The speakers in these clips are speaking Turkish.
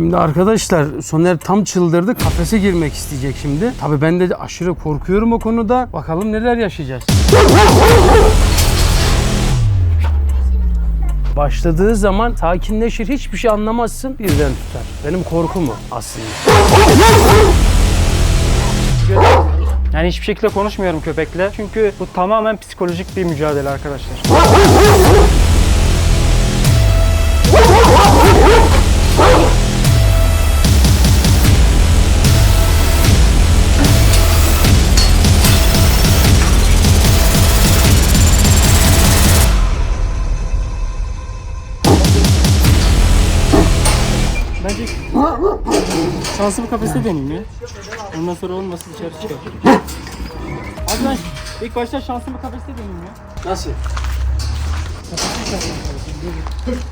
Şimdi arkadaşlar Soner tam çıldırdı. Kafese girmek isteyecek şimdi. Tabii ben de aşırı korkuyorum o konuda. Bakalım neler yaşayacağız. Başladığı zaman sakinleşir, hiçbir şey anlamazsın, birden tutar. Benim korkum o aslında. Yani hiçbir şekilde konuşmuyorum köpekle. Çünkü bu tamamen psikolojik bir mücadele arkadaşlar. Şansımı kafeste deneyeyim ya. Ondan sonra olmasın dışarı çıkar. Abi ben ilk başta şansımı kafeste deneyeyim ya. Nasıl?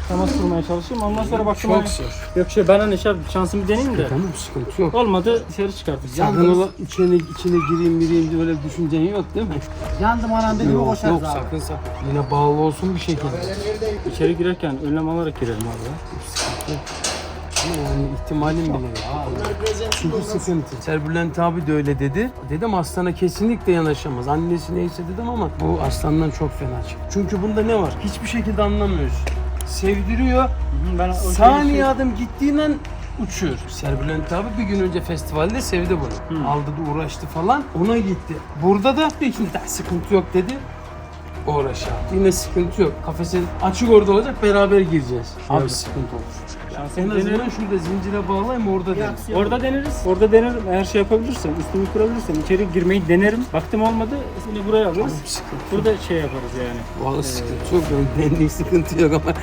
Temas kurmaya çalışayım. Ondan sonra baktım Çok hani- zor. Yok şey ben hani şey şansımı deneyeyim de. Tamam sıkıntı yok. Olmadı dışarı çıkartırız. Sakın ola içine, içine gireyim gireyim diye öyle düşüncen yok değil mi? Yandım anam dedi Yok, boşarız yok abi. sakın sakın. Yine bağlı olsun bir şekilde. İçeri girerken önlem alarak girelim abi. Ama Yani ihtimalim bile yok. Çünkü sıkıntı. Serbülent abi de öyle dedi. Dedim aslana kesinlikle yanaşamaz. Annesi neyse dedim ama bu aslandan çok fena çıktı. Çünkü bunda ne var? Hiçbir şekilde anlamıyorsun. Sevdiriyor. Ben o Saniye şeyi- adım gittiğinden uçuyor. Serbülent abi bir gün önce festivalde sevdi bunu. Aldı da uğraştı falan. Ona gitti. Burada da ikinci daha sıkıntı yok dedi. Uğraş abi. Yine sıkıntı yok. Kafesi açık orada olacak beraber gireceğiz. Abi Abi. sıkıntı olur. En Şansımı azından denerim. şurada zincire bağlayayım orada değil. Orada deneriz. Orada denerim. Eğer şey yapabilirsem, üstümü kurabilirsem içeri girmeyi denerim. Baktım olmadı. Yine buraya alırız. Burada şey yaparız yani. Vallahi sıkıntı yok. Benim benlik sıkıntı yok ama.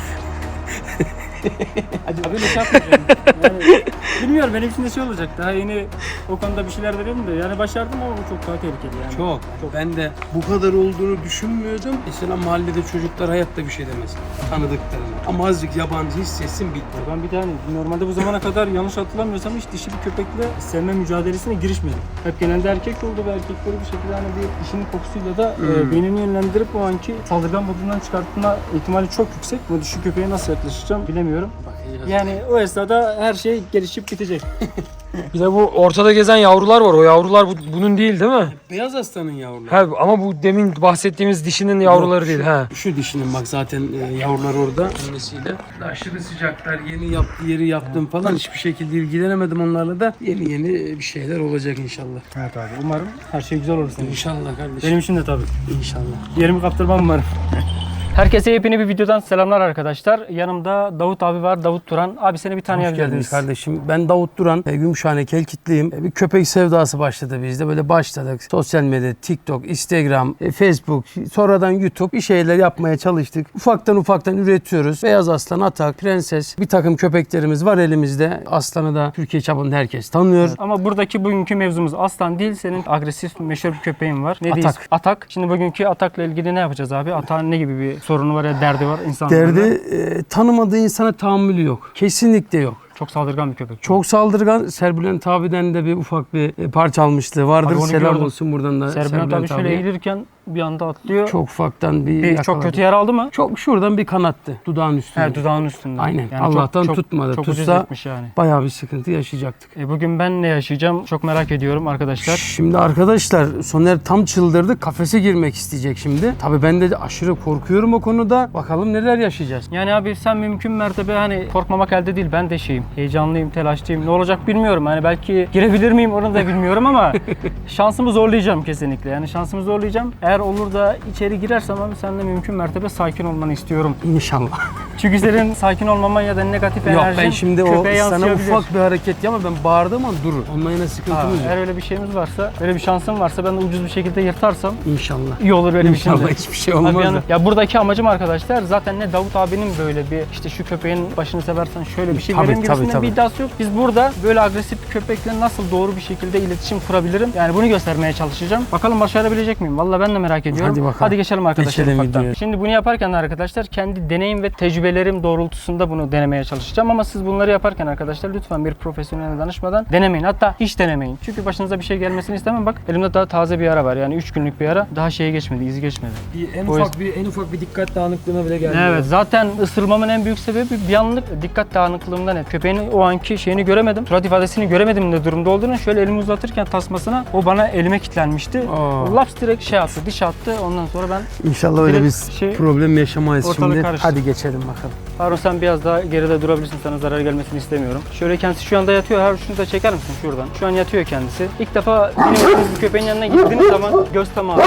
Hadi böyle şey yapmayacağım. Yani, bilmiyorum benim için de şey olacak. Daha yeni o konuda bir şeyler denedim de. Yani başardım ama bu çok daha tehlikeli yani. Çok. Ben de bu kadar olduğunu düşünmüyordum. Mesela mahallede çocuklar hayatta bir şey demez. Tanıdıklarına. Ama azıcık yabancı hissetsin bitti. Ben bir tane normalde bu zamana kadar yanlış hatırlamıyorsam hiç dişi bir köpekle sevme mücadelesine girişmedim. Hep genelde erkek oldu ve erkekleri bir şekilde hani bir dişinin kokusuyla da e, beynini yönlendirip o anki saldırgan modundan çıkartma ihtimali çok yüksek. Bu dişi köpeğe nasıl yaklaşacağım bilemiyorum. Bakacağız. Yani o esnada her şey gelişip bitecek. Bir de bu ortada gezen yavrular var. O yavrular bu, bunun değil değil mi? Beyaz aslanın yavruları. Ha, ama bu demin bahsettiğimiz dişinin yavruları değil. Ha. Şu dişinin bak zaten e, yavrular orada annesiyle. Aşırı sıcaklar yeni yaptı yeri yaptım falan hiçbir şekilde ilgilenemedim onlarla da yeni yeni bir şeyler olacak inşallah. Evet abi umarım her şey güzel olur senin için. İnşallah kardeşim. Benim için de tabii. İnşallah. Yerimi kaptırmam umarım. Herkese yepyeni bir videodan selamlar arkadaşlar. Yanımda Davut abi var. Davut Turan. Abi seni bir Hoş tanıyabilir geldiniz miyiz? kardeşim. Ben Davut Duran. E, Gümüşhane Kelkitliyim. E, Bir köpek sevdası başladı bizde. Böyle başladık. Sosyal medya, TikTok, Instagram, e, Facebook, sonradan YouTube bir şeyler yapmaya çalıştık. Ufaktan ufaktan üretiyoruz. Beyaz Aslan, Atak, Prenses bir takım köpeklerimiz var elimizde. Aslanı da Türkiye çapında herkes tanıyor. Ama buradaki bugünkü mevzumuz aslan değil. Senin agresif meşhur bir köpeğin var. Ne Atak. Atak. Atak. Şimdi bugünkü atakla ilgili ne yapacağız abi? Atağın ne gibi bir sorunu var ya derdi var insanlarda? Derdi e, tanımadığı insana tahammülü yok. Kesinlikle yok. Çok saldırgan bir köpek. Çok saldırgan. Serbülent abiden de bir ufak bir e, parça almışlığı vardır. Abi onu Selam gördüm. olsun buradan da Serbülent abi şöyle eğilirken bir anda atlıyor. Çok ufaktan bir, Bir- çok kötü yer aldı mı? Çok şuradan bir kanattı dudağın üstünde. Her dudağın üstünde. Aynen. çok- Allah'tan çok, tutmadı. Çok Tutsa- yani. Bayağı bir sıkıntı yaşayacaktık. E bugün ben ne yaşayacağım çok merak ediyorum arkadaşlar. Şimdi arkadaşlar Soner tam çıldırdı. Kafese girmek isteyecek şimdi. Tabii ben de aşırı korkuyorum o konuda. Bakalım neler yaşayacağız. Yani abi sen mümkün mertebe hani korkmamak elde değil ben de şeyim. Heyecanlıyım, telaşlıyım. Ne olacak bilmiyorum. Hani belki girebilir miyim onu da bilmiyorum ama şansımı zorlayacağım kesinlikle. Yani şansımı zorlayacağım. Eğer olur da içeri girersem abi sen de mümkün mertebe sakin olmanı istiyorum. İnşallah. Çünkü senin sakin olmaman ya da negatif Yok enerjin ben şimdi o köpeğe sana yansıyabilir. ufak bir hareket ama ben bağırdığım an durur. Onunla yine Ha, sıkıntımız yok. eğer öyle bir şeyimiz varsa, öyle bir şansım varsa ben de ucuz bir şekilde yırtarsam İnşallah. iyi olur benim için de. İnşallah hiçbir şey Abi olmaz yani- da. ya buradaki amacım arkadaşlar zaten ne Davut abinin böyle bir işte şu köpeğin başını seversen şöyle bir şey Tabii, vereyim tabii, tabii. bir iddiası yok. Biz burada böyle agresif bir köpekle nasıl doğru bir şekilde iletişim kurabilirim? Yani bunu göstermeye çalışacağım. Bakalım başarabilecek miyim? Vallahi ben de merak ediyorum. Hadi bakalım. geçelim arkadaşlar Geçelim ufaktan. Şimdi bunu yaparken arkadaşlar kendi deneyim ve tecrübe tecrübelerim doğrultusunda bunu denemeye çalışacağım ama siz bunları yaparken arkadaşlar lütfen bir profesyonele danışmadan denemeyin. Hatta hiç denemeyin. Çünkü başınıza bir şey gelmesini istemem. Bak elimde daha taze bir yara var. Yani 3 günlük bir yara. Daha şeye geçmedi, izi geçmedi. Bir, en O ufak bir en ufak bir dikkat dağınıklığına bile geldi. Evet zaten ısırmamın en büyük sebebi bir anlık dikkat dağınıklığımdan hep. Köpeğin o anki şeyini göremedim. Surat ifadesini göremedim ne durumda olduğunu. Şöyle elimi uzatırken tasmasına o bana elime kilitlenmişti. Aa. Laps direkt şey attı, diş attı. Ondan sonra ben İnşallah öyle Direkt biz şey- problem yaşamayız Ortalık şimdi. karıştı. Hadi geçelim bakalım. Harun sen biraz daha geride durabilirsin. Sana zarar gelmesini istemiyorum. Şöyle kendisi şu anda yatıyor. Harun şunu da çeker misin şuradan? Şu an yatıyor kendisi. İlk defa bilmiyorsunuz bir köpeğin yanına gittiğiniz zaman göz teması.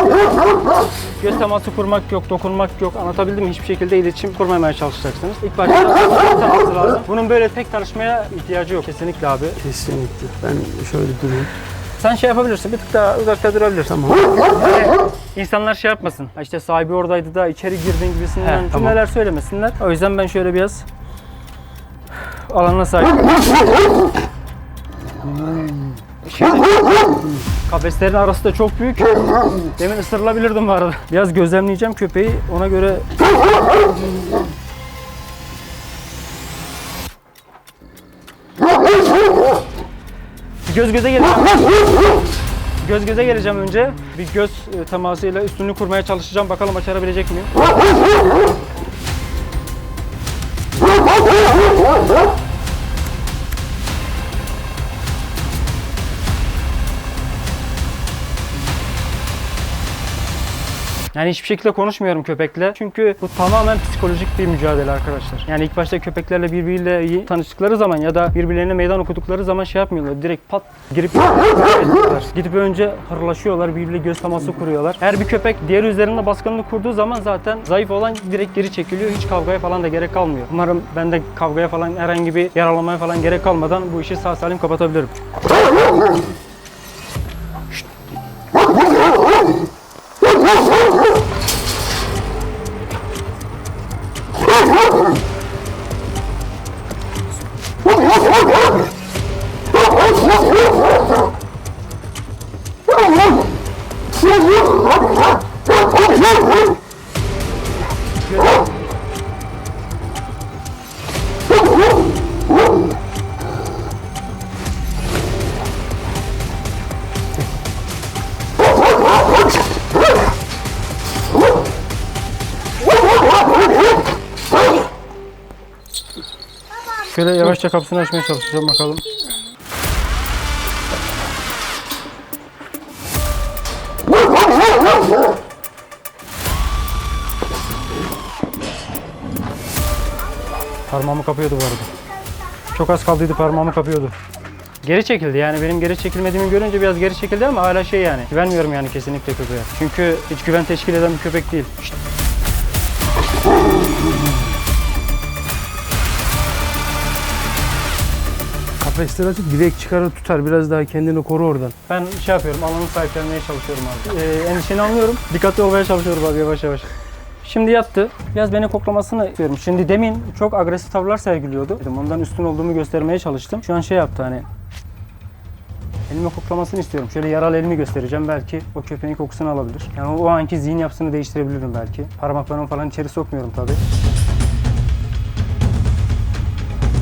Göz teması kurmak yok, dokunmak yok. Anlatabildim mi? Hiçbir şekilde iletişim kurmamaya çalışacaksınız. İlk başta göz teması lazım. Bunun böyle tek tanışmaya ihtiyacı yok. Kesinlikle abi. Kesinlikle. Ben şöyle durayım. Sen şey yapabilirsin. Bir tık daha uzakta durabilirsin. Tamam. Yani insanlar şey yapmasın. Ha İşte sahibi oradaydı da içeri girdin gibisinden He, cümleler söylemesinler. O yüzden ben şöyle biraz alanına sahip. Şimdi kafeslerin arası da çok büyük. Demin ısırılabilirdim bu arada. Biraz gözlemleyeceğim köpeği. Ona göre göz göze geleceğim. Göz göze geleceğim önce. Bir göz e, temasıyla üstünlüğü kurmaya çalışacağım. Bakalım başarabilecek miyim? Yani hiçbir şekilde konuşmuyorum köpekle. Çünkü bu tamamen psikolojik bir mücadele arkadaşlar. Yani ilk başta köpeklerle birbiriyle tanıştıkları zaman ya da birbirlerine meydan okudukları zaman şey yapmıyorlar. Direkt pat girip gidip önce hırlaşıyorlar, birbiriyle göz teması kuruyorlar. Her bir köpek diğer üzerinde baskınını kurduğu zaman zaten zayıf olan direkt geri çekiliyor. Hiç kavgaya falan da gerek kalmıyor. Umarım ben de kavgaya falan herhangi bir yaralamaya falan gerek kalmadan bu işi sağ salim kapatabilirim. Şöyle yavaşça kapısını açmaya çalışacağım bakalım. Parmağımı kapıyordu bu arada. Çok az kaldıydı parmağımı kapıyordu. Geri çekildi yani benim geri çekilmediğimi görünce biraz geri çekildi ama hala şey yani güvenmiyorum yani kesinlikle köpeğe. Çünkü hiç güven teşkil eden bir köpek değil. Şşt. Açık direkt çıkarır tutar. Biraz daha kendini koru oradan. Ben şey yapıyorum, alanı sahiplenmeye çalışıyorum abi. Ee, endişeni anlıyorum. Dikkatli olmaya çalışıyorum abi yavaş yavaş. Şimdi yattı. Biraz beni koklamasını istiyorum. Şimdi demin çok agresif tavırlar sergiliyordu. Dedim, Ondan üstün olduğumu göstermeye çalıştım. Şu an şey yaptı hani Elime koklamasını istiyorum. Şöyle yaralı elimi göstereceğim. Belki o köpeğin kokusunu alabilir. Yani o, o anki zihin yapısını değiştirebilirim belki. Parmaklarımı falan içeri sokmuyorum tabii.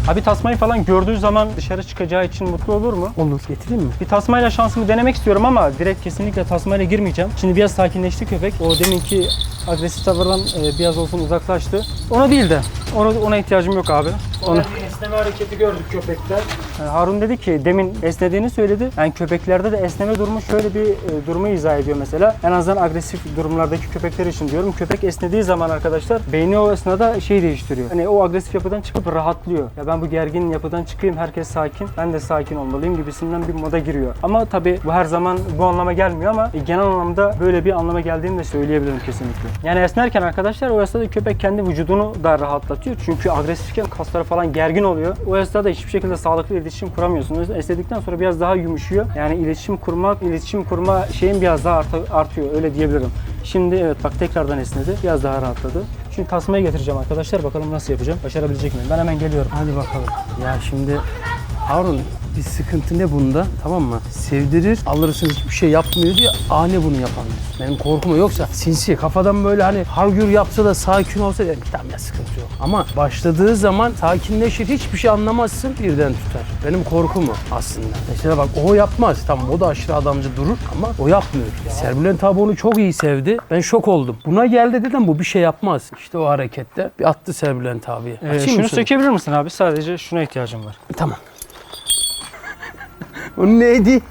Abi tasmayı falan gördüğü zaman dışarı çıkacağı için mutlu olur mu? Olur. Getireyim mi? Bir tasmayla şansımı denemek istiyorum ama direkt kesinlikle tasmayla girmeyeceğim. Şimdi biraz sakinleşti köpek. O deminki agresif tavırdan e, biraz olsun uzaklaştı. Ona değil de ona, ona ihtiyacım yok abi. Ona, esneme hareketi gördük köpekte. Yani Harun dedi ki demin esnediğini söyledi. Yani köpeklerde de esneme durumu şöyle bir e, durumu izah ediyor mesela. En azından agresif durumlardaki köpekler için diyorum. Köpek esnediği zaman arkadaşlar beyni o esnada şey değiştiriyor. Hani o agresif yapıdan çıkıp rahatlıyor. Ya ben bu gergin yapıdan çıkayım herkes sakin. Ben de sakin olmalıyım gibisinden bir moda giriyor. Ama tabii bu her zaman bu anlama gelmiyor ama e, genel anlamda böyle bir anlama geldiğini de söyleyebilirim kesinlikle. Yani esnerken arkadaşlar o esnada köpek kendi vücudunu da rahatlatıyor. Çünkü agresifken kasları falan gergin oluyor. O esnada hiçbir şekilde sağlıklı iletişim kuramıyorsun. O yüzden esnedikten sonra biraz daha yumuşuyor. Yani iletişim kurmak, iletişim kurma şeyin biraz daha art- artıyor öyle diyebilirim. Şimdi evet bak tekrardan esnedi. Biraz daha rahatladı. Şimdi tasmayı getireceğim arkadaşlar. Bakalım nasıl yapacağım. Başarabilecek miyim? Ben hemen geliyorum. Hadi bakalım. Ya şimdi Harun bir sıkıntı ne bunda tamam mı? Sevdirir alırsın hiçbir şey yapmıyor diye ani bunu yapamıyor. Benim korkum o. yoksa sinsi kafadan böyle hani hargür yapsa da sakin olsa derim tamam ya sıkıntı yok. Ama başladığı zaman sakinleşir hiçbir şey anlamazsın birden tutar. Benim korkum o aslında. Mesela bak o yapmaz tamam o da aşırı adamcı durur ama o yapmıyor. Serbülent abi onu çok iyi sevdi. Ben şok oldum. Buna geldi dedim bu bir şey yapmaz. İşte o harekette bir attı Serbülent abiye. Ee, şunu sökebilir misin abi? Sadece şuna ihtiyacım var. Tamam. O neydi?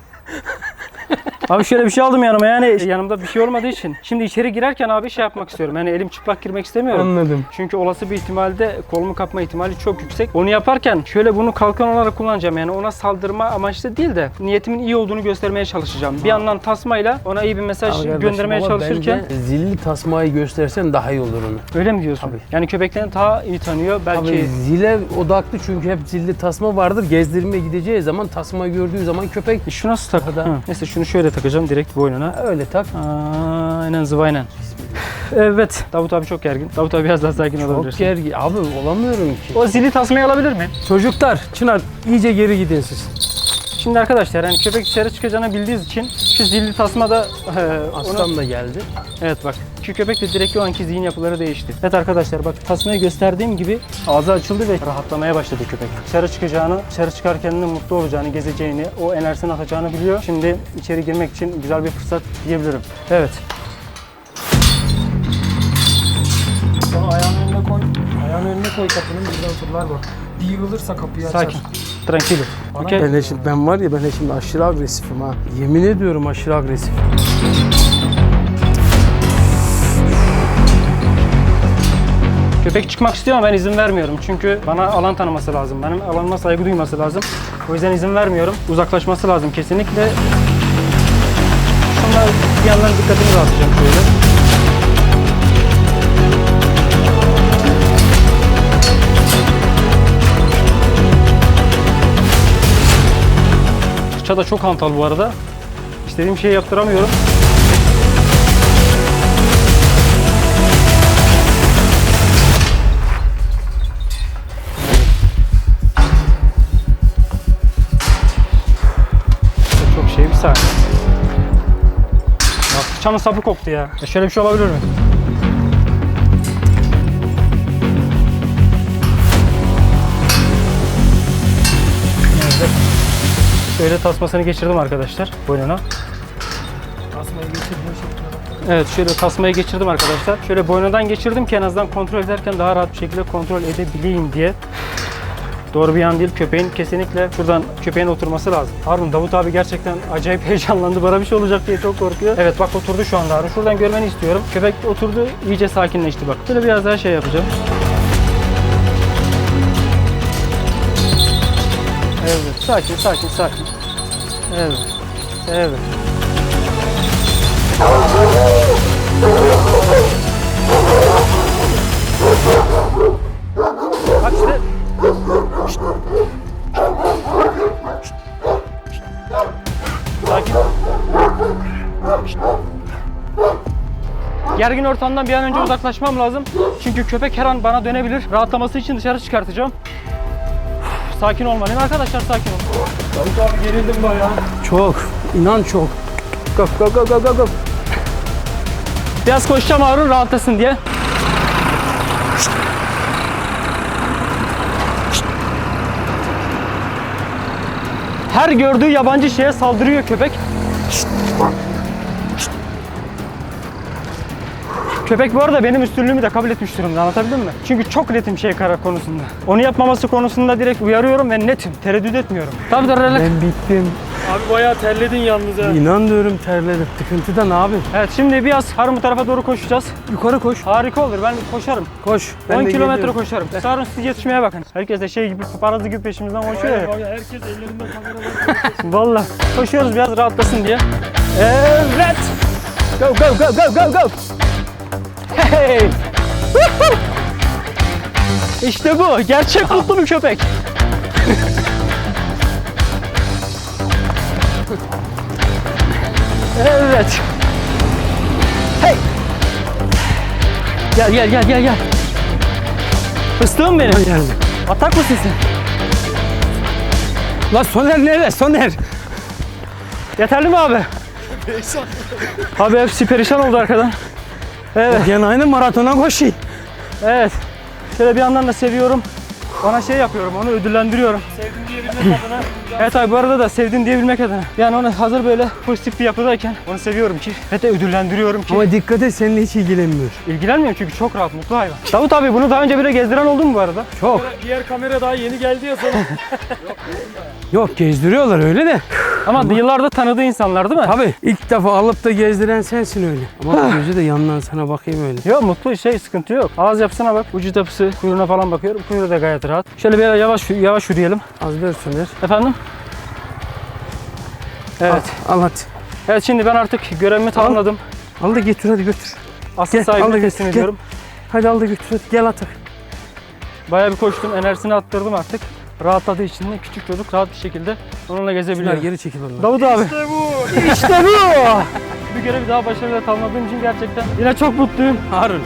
Abi şöyle bir şey aldım yanıma yani yanımda bir şey olmadığı için. Şimdi içeri girerken abi şey yapmak istiyorum. Yani elim çıplak girmek istemiyorum. Anladım. Çünkü olası bir ihtimalde kolumu kapma ihtimali çok yüksek. Onu yaparken şöyle bunu kalkan olarak kullanacağım. Yani ona saldırma amaçlı değil de niyetimin iyi olduğunu göstermeye çalışacağım. Bir yandan tasmayla ona iyi bir mesaj kardeşim, göndermeye ama çalışırken bence zilli tasmayı göstersen daha iyi olur onu. öyle mi diyorsun? Tabii. Yani köpeklerini daha iyi tanıyor. Belki Abi zile odaklı çünkü hep zilli tasma vardır. Gezdirmeye gideceği zaman tasma gördüğü zaman köpek şu nasıl tak? Hı. Neyse şunu şöyle takacağım direkt boynuna. öyle tak. Aynen zıvaynen. Evet. Davut abi çok gergin. Davut abi biraz daha sakin Çok olabilirsin. gergin. Abi olamıyorum ki. O zili tasmayı alabilir miyim? Çocuklar Çınar iyice geri gidin siz. Şimdi arkadaşlar yani köpek dışarı çıkacağını bildiğiniz için şu zilli tasma da e, onu- Aslan da geldi. Evet bak şu köpek de direkt o anki zihin yapıları değişti. Evet arkadaşlar bak tasmayı gösterdiğim gibi ağzı açıldı ve rahatlamaya başladı köpek. Dışarı çıkacağını, dışarı çıkarken de mutlu olacağını, gezeceğini, o enerjisini atacağını biliyor. Şimdi içeri girmek için güzel bir fırsat diyebilirim. Evet. Ayağının önüne koy. Ayağının önüne koy kapının birden fırlar bak. Bir yığılırsa kapıyı açar. Sakin. Tranquilo. Okey. Ben, de şimdi, ben var ya ben de şimdi aşırı agresifim ha. Yemin ediyorum aşırı agresif. Köpek çıkmak istiyor ama ben izin vermiyorum. Çünkü bana alan tanıması lazım. Benim alanıma saygı duyması lazım. O yüzden izin vermiyorum. Uzaklaşması lazım kesinlikle. Şunlar bir yandan dikkatini dağıtacağım şöyle. Fırça çok hantal bu arada. İstediğim şeyi yaptıramıyorum. Çok şey bir saniye. Fırçanın sapı koptu ya. ya. Şöyle bir şey olabilir mi? Şöyle tasmasını geçirdim arkadaşlar boynuna. Tasmayı bak. Evet şöyle tasmayı geçirdim arkadaşlar. Şöyle boynadan geçirdim ki en azından kontrol ederken daha rahat bir şekilde kontrol edebileyim diye. Doğru bir yan değil. Köpeğin kesinlikle şuradan köpeğin oturması lazım. Harun Davut abi gerçekten acayip heyecanlandı. Bana bir şey olacak diye çok korkuyor. Evet bak oturdu şu anda Harun. Şuradan görmeni istiyorum. Köpek oturdu iyice sakinleşti bak. Şöyle biraz daha şey yapacağım. Sakin sakin sakin. Evet. Evet. Bak işte. Sakin. Gergin ortamdan bir an önce uzaklaşmam lazım. Çünkü köpek her an bana dönebilir. Rahatlaması için dışarı çıkartacağım. Sakin olmalıyım. Arkadaşlar sakin olun. Davut abi gerildim bayağı. Çok. inan çok. Go go go go go. Biraz koşacağım Harun rahatlasın diye. Her gördüğü yabancı şeye saldırıyor köpek. Köpek bu arada benim üstünlüğümü de kabul etmiş durumda anlatabildim mi? Çünkü çok netim şey kara konusunda. Onu yapmaması konusunda direkt uyarıyorum ve netim. Tereddüt etmiyorum. Tabii relax. Ben bittim. Abi bayağı terledin yalnız ha. İnan diyorum terledim. Sıkıntıdan abi. Evet şimdi biraz Harun bu tarafa doğru koşacağız. Yukarı koş. Harika olur ben koşarım. Koş. 10 de kilometre geliyorum. koşarım. Sarın siz yetişmeye bakın. Herkes de şey gibi paparazzi gibi peşimizden koşuyor ya. Herkes ellerinde kamera var. Valla. Koşuyoruz biraz rahatlasın diye. Evet. Go go go go go go. Hey. İşte bu. Gerçek mutlu bir köpek. evet. Hey. Gel gel gel gel gel. Fıstığım benim. Geldi. Atak mısın sen? La Soner nerede? Soner. Yeterli mi abi? abi hepsi perişan oldu arkadan. Evet, Gene aynı maratona koşuyor. evet. Şöyle bir yandan da seviyorum. Ona şey yapıyorum, onu ödüllendiriyorum. Sevdim diyebilmek adına. Evet abi bu arada da sevdim diyebilmek adına. Yani onu hazır böyle pozitif bir yapıdayken onu seviyorum ki. Ve de ödüllendiriyorum ki. Ama dikkat et seninle hiç ilgilenmiyor. İlgilenmiyorum çünkü çok rahat, mutlu hayvan. Davut abi bunu daha önce bile gezdiren oldu mu bu arada? Çok. Diğer kamera daha yeni geldi ya sana. Yok gezdiriyorlar öyle de. Ama yıllarda tanıdığı insanlar değil mi? Tabii ilk defa alıp da gezdiren sensin öyle. Ama gözü de yandan sana bakayım öyle. Yok mutlu şey sıkıntı yok. Ağız yapısına bak. Vücut yapısı, kuyruğuna falan bakıyorum. Kuyruğu da gayet rahat. Şöyle bir yavaş yavaş yürüyelim. Az Soner. Efendim? Evet. Al hadi. Evet şimdi ben artık görevimi tamamladım. Al da getir hadi götür. Asıl Gel, al sahibine teslim gel. ediyorum. Hadi al da götür hadi. Gel atak. Bayağı bir koştum. Enerjisini attırdım artık. Rahatladığı için de küçük çocuk rahat bir şekilde onunla gezebiliyor. geri çekil onları. Davut abi. İşte bu. İşte bu. bir görevi daha başarıyla tamamladığım için gerçekten yine çok mutluyum. Harun.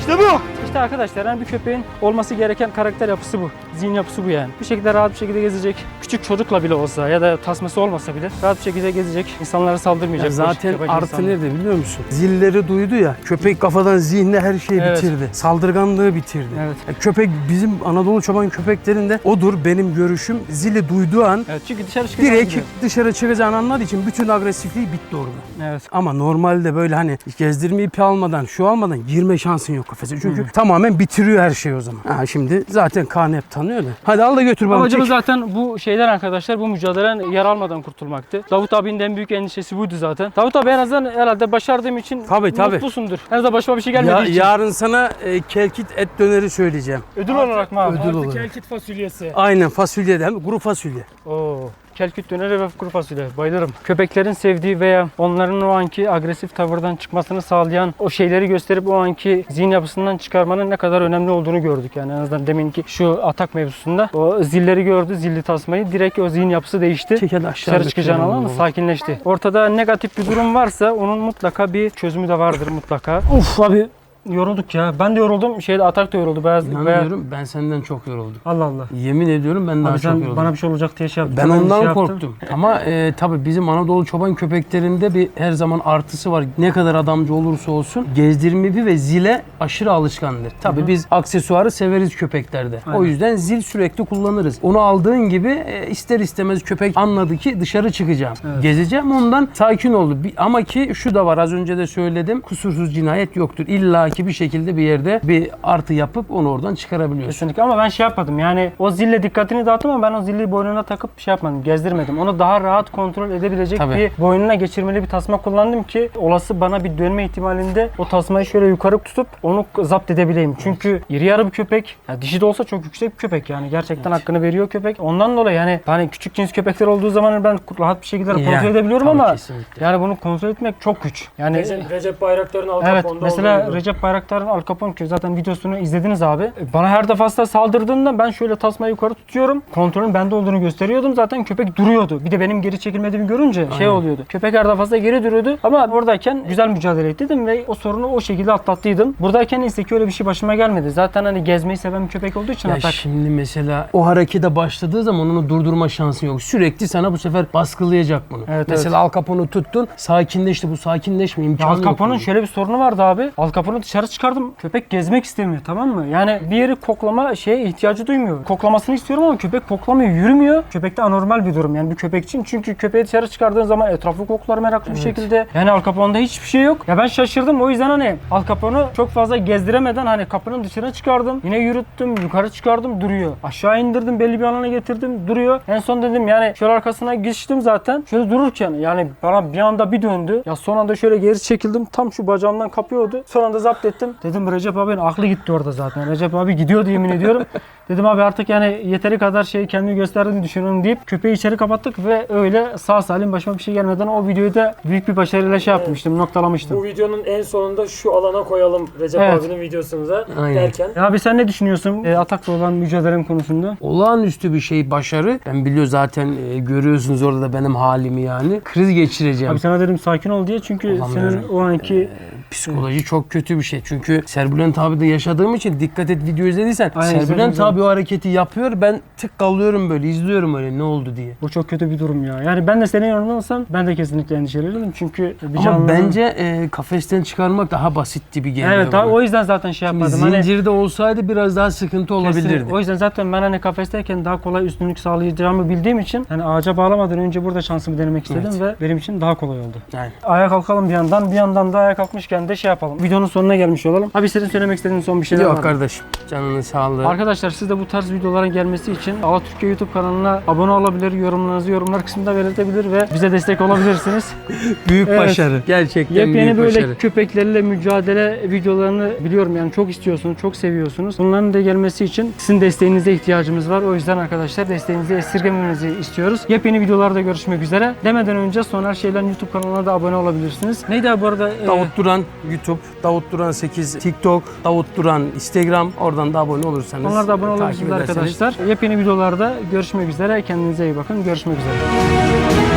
İşte bu. İşte arkadaşlar yani bir köpeğin olması gereken karakter yapısı bu. Zihin yapısı bu yani. Bir şekilde rahat bir şekilde gezecek. Küçük çocukla bile olsa ya da tasması olmasa bile rahat bir şekilde gezecek. İnsanlara saldırmayacak. Ya zaten artı nerede biliyor musun? Zilleri duydu ya. Köpek kafadan zihne her şeyi Evet. bitirdi. Saldırganlığı bitirdi. Evet. Ya köpek bizim Anadolu çoban köpeklerinde odur benim görüşüm. Zili duyduğu an Evet çünkü dışarı direkt diyor. dışarı çıkacağını anlar için bütün agresifliği bitti orada. Evet. Ama normalde böyle hani gezdirme ipi almadan, şu almadan girme şansın yok kafese. Çünkü tamamen bitiriyor her şeyi o zaman. Ha şimdi zaten Kaan hep tanıyor da. Hadi al da götür bana. Amacımız çek. zaten bu şeyden arkadaşlar bu mücadeleden yer almadan kurtulmaktı. Davut abinin en büyük endişesi buydu zaten. Davut abi en azından herhalde başardığım için Tabii, tabii. mutlusundur. En azından başıma bir şey gelmediği Ya, için. yarın sana e, kelkit et döneri söyleyeceğim. Ödül olarak mı abi? Ödül olarak. Kelkit fasulyesi. Aynen fasulyeden, kuru fasulye. Oo. Kelküt döneri ve kuru fasulye. Bayılırım. Köpeklerin sevdiği veya onların o anki agresif tavırdan çıkmasını sağlayan o şeyleri gösterip o anki zihin yapısından çıkarmanın ne kadar önemli olduğunu gördük. Yani en azından deminki şu atak mevzusunda o zilleri gördü, zilli tasmayı. Direkt o zihin yapısı değişti. Çek hadi aşağı. Dışarı çıkacağını bunu. sakinleşti. Ortada negatif bir durum varsa onun mutlaka bir çözümü de vardır mutlaka. Uf abi yorulduk ya. Ben de yoruldum. Şeyde atak da yoruldu. Beyaz, beyaz. Ben senden çok yoruldum. Allah Allah. Yemin ediyorum ben daha Abi çok sen yoruldum. bana bir şey olacak diye şey yaptın. Ben bir ondan şey yaptım. korktum. Ama e, tabii bizim Anadolu çoban köpeklerinde bir her zaman artısı var. Ne kadar adamcı olursa olsun gezdirmevi ve zile aşırı alışkandır. Tabii biz aksesuarı severiz köpeklerde. O yüzden zil sürekli kullanırız. Onu aldığın gibi e, ister istemez köpek anladı ki dışarı çıkacağım. Gezeceğim ondan sakin oldu. Bir- Ama ki şu da var az önce de söyledim. Kusursuz cinayet yoktur. İlla ki bir şekilde bir yerde bir artı yapıp onu oradan çıkarabiliyorsun. Kesinlikle ama ben şey yapmadım yani o zille dikkatini dağıttım ama ben o zilli boynuna takıp şey yapmadım gezdirmedim. Onu daha rahat kontrol edebilecek Tabii. bir boynuna geçirmeli bir tasma kullandım ki olası bana bir dönme ihtimalinde o tasmayı şöyle yukarı tutup onu zapt edebileyim. Çünkü iri yarı bir köpek ya dişi de olsa çok yüksek bir köpek yani gerçekten hakkını veriyor köpek. Ondan dolayı yani hani küçük cins köpekler olduğu zaman ben rahat bir şekilde kontrol Yani, edebiliyorum ama kesinlikle. yani bunu kontrol etmek çok güç. Yani Recep, Recep Bayraktar'ın Al Evet mesela. Recep Bayraktar'ın Al Capone zaten videosunu izlediniz abi. Bana her defasında saldırdığında ben şöyle tasmayı yukarı tutuyorum. Kontrolün bende olduğunu gösteriyordum. Zaten köpek duruyordu. Bir de benim geri çekilmediğimi görünce şey oluyordu. Köpek her defasında geri duruyordu. Ama buradayken güzel mücadele ettiydim ve o sorunu o şekilde atlattıydım. Buradayken ise ki öyle bir şey başıma gelmedi. Zaten hani gezmeyi seven bir köpek olduğu için Ya atak. şimdi mesela o harekete başladığı zaman onu durdurma şansın yok. Sürekli sana bu sefer baskılayacak bunu. Evet, mesela Al Capone'u tuttun, sakinleşti. Bu sakinleşme Ya imkanı Al. Capone'un şöyle bir sorunu vardı abi. Al Capone'u dışarı çıkardım. Köpek gezmek istemiyor tamam mı? Yani bir yeri koklama şeye ihtiyacı duymuyor. Koklamasını istiyorum ama köpek koklamıyor, yürümüyor. Köpekte anormal bir durum yani bir köpek için. Çünkü köpeği dışarı çıkardığın zaman etrafı koklar meraklı bir şekilde. Yani Al Capone'da hiçbir şey yok. Ya ben şaşırdım. O yüzden hani Al Capone'u çok fazla gezdiremeden hani kapının dışına çıkardım. Yine yürüttüm, yukarı çıkardım duruyor. Aşağı indirdim, belli bir alana getirdim duruyor. En son dedim yani şöyle arkasına geçtim zaten. Şöyle dururken yani bana bir anda bir döndü. Ya son anda şöyle geri çekildim. Tam şu bacağımdan kapıyordu. Son anda zapt ettim. Dedim Recep abinin aklı gitti orada zaten. Recep abi gidiyordu yemin ediyorum. Dedim abi artık yani yeteri kadar şey kendimi gösterdiğini düşünüyorum deyip köpeği içeri kapattık ve öyle sağ salim başıma bir şey gelmeden o videoyu da büyük bir başarıyla şey yapmıştım, noktalamıştım. Bu videonun en sonunda şu alana koyalım Recep Evet. abinin videosunda Aynen. derken. Ya abi sen ne düşünüyorsun e, atakla olan mücadelem konusunda? Olağanüstü bir şey başarı. Ben biliyor zaten e, görüyorsunuz orada da benim halimi yani. Kriz geçireceğim. Abi sana dedim sakin ol diye çünkü Olamıyorum. senin o anki Psikoloji çok kötü bir şey. Çünkü Serbülent abi de yaşadığım için dikkat et video izlediysen Aynen, Serbülent izledim, abi o hareketi yapıyor. Ben tık kalıyorum böyle izliyorum öyle ne oldu diye. Bu çok kötü bir durum ya. Yani ben de senin yanında olsam ben de kesinlikle endişelenirdim. Çünkü bir Ama bence e, kafesten çıkarmak daha basit gibi geliyor. Evet bana. abi, o yüzden zaten şey Şimdi yapmadım. Hani zincirde olsaydı biraz daha sıkıntı olabilirdi. Kesinlikle. O yüzden zaten ben hani kafesteyken daha kolay üstünlük sağlayacağımı bildiğim için hani ağaca bağlamadan önce burada şansımı denemek istedim ve benim için daha kolay oldu. Yani. Ayağa kalkalım bir yandan, bir yandan da ayağa kalkmışken de şey yapalım. Videonun sonuna gelmiş olalım. Abi senin söylemek istediğin son bir şeyler var Yok mı? kardeşim canının sağlığı. Arkadaşlar siz de bu tarz videoların gelmesi için Ala Türkiye YouTube kanalına abone olabilir, yorumlarınızı yorumlar kısmında belirtebilir ve bize destek olabilirsiniz. büyük Evet. başarı. Gerçekten Yepyeni büyük böyle başarı. köpeklerle mücadele videolarını biliyorum yani çok istiyorsunuz, çok seviyorsunuz. Bunların da gelmesi için sizin desteğinize ihtiyacımız var. O yüzden arkadaşlar desteğinizi esirgememenizi istiyoruz. Yepyeni videolarda görüşmek üzere. Demeden önce Soner Şeylen YouTube kanalına da abone olabilirsiniz. Neydi abi bu arada? Davut Duran YouTube, Davut Duran 8 TikTok, Davut Duran Instagram. Oradan da abone olursanız. Onlar da abone ederseniz arkadaşlar. Yepyeni videolarda görüşmek üzere. Kendinize iyi bakın. Görüşmek üzere.